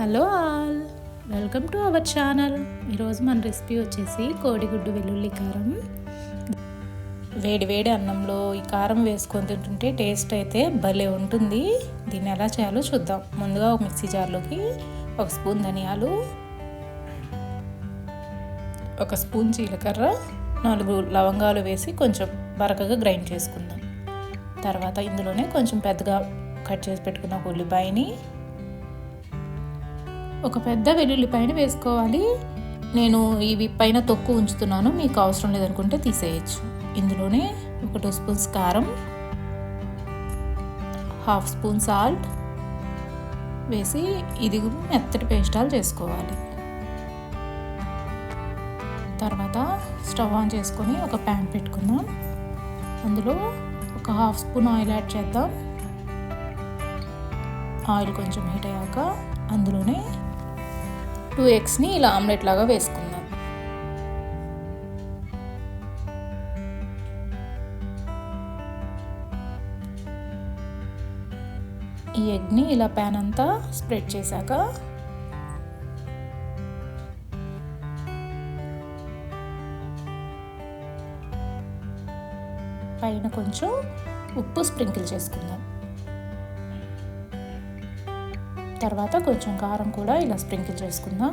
Hello all. Welcome to our channel. ఈరోజు మన recipe వచ్చేసి కోడిగుడ్డు వెల్లుల్లి కారం. వేడి వేడి అన్నంలో ఈ కారం వేసుకొని తింటుంటే టేస్ట్ అయితే భలే ఉంటుంది. దీన్ని ఎలా చేయాలో చూద్దాం. ముందుగా ఒక మిక్సీ జార్లోకి ఒక స్పూన్ ధనియాలు ఒక స్పూన్ జీలకర్ర నాలుగు లవంగాలు వేసి కొంచెం బరకగా గ్రైండ్ చేసుకుందాం. తర్వాత ఇందులోనే కొంచెం పెద్దగా కట్ చేసి పెట్టుకున్న ఉల్లిపాయని ఒక పెద్ద వెల్లుల్లిపాయని వేసుకోవాలి. నేను ఇవి పైన తొక్కు ఉంచుతున్నాను. మీకు అవసరం లేదనుకుంటే తీసేయచ్చు. ఇందులోనే ఒక టూ స్పూన్స్ కారం హాఫ్ స్పూన్ సాల్ట్ వేసి ఇది మెత్తటి పేస్టాలు చేసుకోవాలి. తర్వాత స్టవ్ ఆన్ చేసుకొని ఒక ప్యాన్ పెట్టుకుందాం. అందులో ఒక హాఫ్ స్పూన్ ఆయిల్ యాడ్ చేద్దాం. ఆయిల్ కొంచెం హీట్ అయ్యాక అందులోనే టూ ఎగ్స్ని ఇలా ఆమ్లెట్ లాగా వేసుకుందాం. ఈ ఎగ్ని ఇలా ప్యాన్ అంతా స్ప్రెడ్ చేశాక పైన కొంచెం ఉప్పు స్ప్రింకిల్ చేసుకుందాం. తర్వాత కొంచెం కారం కూడా ఇలా స్ప్రింకిల్ చేసుకుందాం.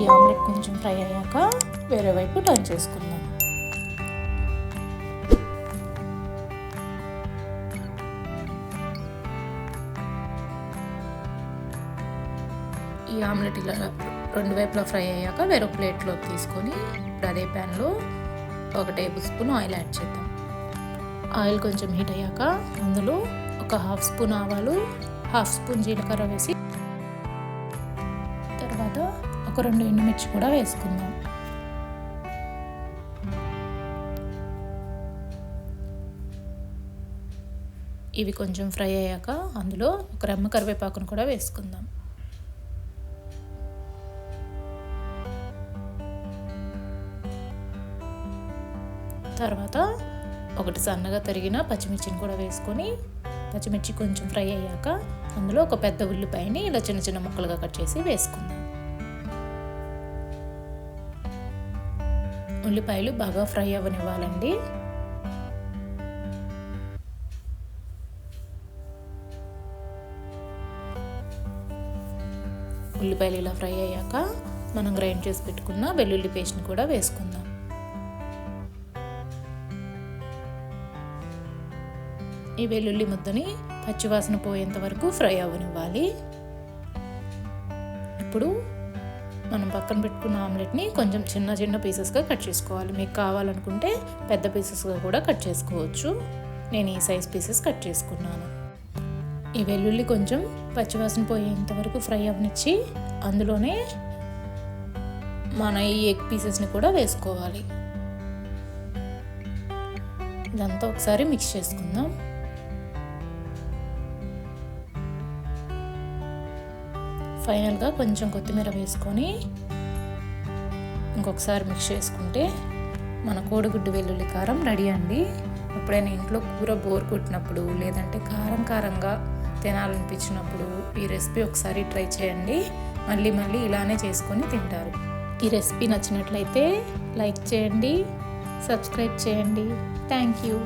ఈ ఆమ్లెట్ కొంచెం ఫ్రై అయ్యాక వేరే వైపు టర్న్ చేసుకుందాం. ఈ ఆమ్లెట్ ఇలా రెండు వైపులా ఫ్రై అయ్యాక వేరే ప్లేట్లోకి తీసుకొని ఇప్పుడు అదే ప్యాన్లో ఒక టేబుల్ స్పూన్ ఆయిల్ యాడ్ చేద్దాం. ఆయిల్ కొంచెం హీట్ అయ్యాక అందులో ఒక హాఫ్ స్పూన్ ఆవాలు హాఫ్ స్పూన్ జీలకర్ర వేసి తర్వాత ఒక రెండు ఎండుమిర్చి కూడా వేసుకుందాం. ఇవి కొంచెం ఫ్రై అయ్యాక అందులో ఒక రెమ్మ కరివేపాకును కూడా వేసుకుందాం. తర్వాత ఒకటి సన్నగా తరిగిన పచ్చిమిర్చిని కూడా వేసుకొని పచ్చిమిర్చి కొంచెం ఫ్రై అయ్యాక అందులో ఒక పెద్ద ఉల్లిపాయని ఇలా చిన్న చిన్న ముక్కలుగా కట్ చేసి వేసుకుందాం. ఉల్లిపాయలు బాగా ఫ్రై అవ్వనివ్వాలండి. ఉల్లిపాయలు ఇలా ఫ్రై అయ్యాక మనం గ్రైండ్ చేసి పెట్టుకున్న వెల్లుల్లి పేస్ట్ని కూడా వేసుకుందాం. ఈ వెల్లుల్లి ముద్దని పచ్చివాసన పోయేంత వరకు ఫ్రై అవ్వనివ్వాలి ఇప్పుడు మనం పక్కన పెట్టుకున్న ఆమ్లెట్ని కొంచెం చిన్న చిన్న పీసెస్గా కట్ చేసుకోవాలి. మీకు కావాలనుకుంటే పెద్ద పీసెస్గా కూడా కట్ చేసుకోవచ్చు. నేను ఈ సైజ్ పీసెస్ కట్ చేసుకున్నాను. ఈ వెల్లుల్లి కొంచెం పచ్చివాసన పోయేంత వరకు ఫ్రై అవ్వనిచ్చి అందులోనే మన ఈ ఎగ్ పీసెస్ని కూడా వేసుకోవాలి. ఇదంతా ఒకసారి మిక్స్ చేసుకుందాం. ఫైనల్గా కొంచెం కొత్తిమీర వేసుకొని ఇంకొకసారి మిక్స్ చేసుకుంటే మన కోడిగుడ్డు వెల్లుల్లి కారం రెడీ అండి. ఎప్పుడైనా ఇంట్లో కూర బోర్ కొట్టినప్పుడు లేదంటే కారం కారంగా తినాలనిపించినప్పుడు ఈ రెసిపీ ఒకసారి ట్రై చేయండి. మళ్ళీ మళ్ళీ ఇలానే చేసుకొని తింటారు. ఈ రెసిపీ నచ్చినట్లయితే లైక్ చేయండి సబ్స్క్రైబ్ చేయండి. Thank you.